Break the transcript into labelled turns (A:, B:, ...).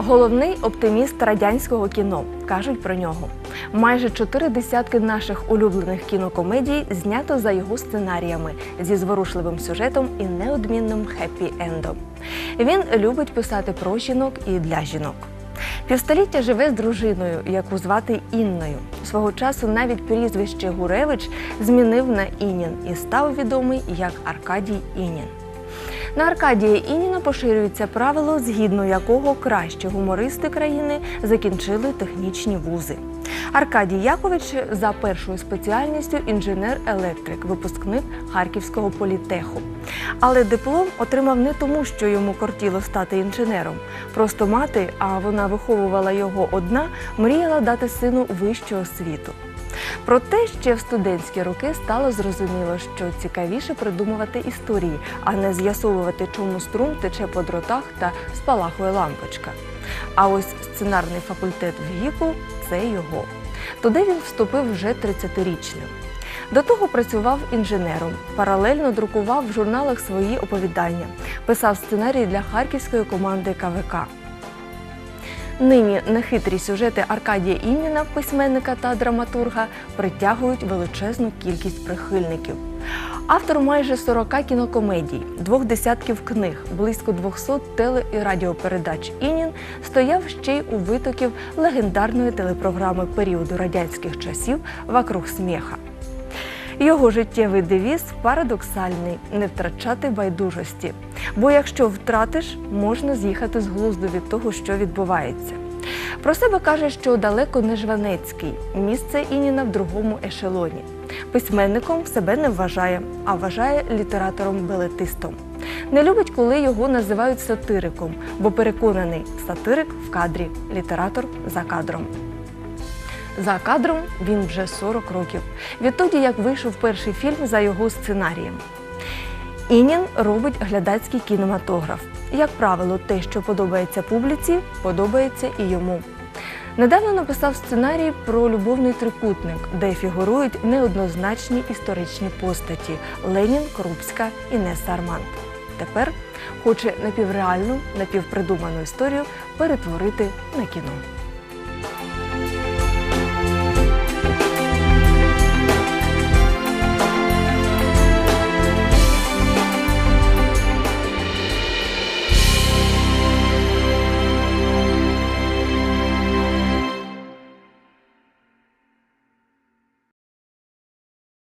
A: Головний оптиміст радянського кіно кажуть про нього. Майже чотири десятки наших улюблених кінокомедій знято за його сценаріями зі зворушливим сюжетом і неодмінним хеппі-ендом. Він любить писати про жінок і для жінок. Півстоліття живе з дружиною, яку звати Інною. Свого часу навіть прізвище Гуревич змінив на Інін і став відомий як Аркадій Інін. На Аркадія Ініна поширюється правило, згідно якого кращі гумористи країни закінчили технічні вузи. Аркадій Якович за першою спеціальністю інженер-електрик, випускник Харківського політеху. Але диплом отримав не тому, що йому кортіло стати інженером. Просто мати, а вона виховувала його одна, мріяла дати сину вищу освіту. Проте ще в студентські роки стало зрозуміло, що цікавіше придумувати історії, а не з'ясовувати, чому струм тече по дротах та спалахує лампочка. А ось сценарний факультет в ГІКу це його. Туди він вступив вже 30-річним. До того працював інженером, паралельно друкував в журналах свої оповідання, писав сценарії для харківської команди КВК. Нині нехитрі сюжети Аркадія Ініна, письменника та драматурга, притягують величезну кількість прихильників. Автор майже 40 кінокомедій, двох десятків книг, близько 200 теле і радіопередач Інін стояв ще й у витоків легендарної телепрограми періоду радянських часів Вокруг сміха. Його життєвий девіз парадоксальний не втрачати байдужості. Бо якщо втратиш, можна з'їхати з глузду від того, що відбувається. Про себе каже, що далеко не Жванецький, місце Ініна в другому ешелоні. Письменником себе не вважає, а вважає літератором-белетистом. Не любить, коли його називають сатириком, бо переконаний сатирик в кадрі, літератор за кадром. За кадром він вже 40 років, відтоді як вийшов перший фільм за його сценарієм. Інін робить глядацький кінематограф. Як правило, те, що подобається публіці, подобається і йому. Недавно написав сценарій про любовний трикутник, де фігурують неоднозначні історичні постаті Ленін, Крупська і Неса Арманд. Тепер хоче напівреальну, напівпридуману історію перетворити на кіно.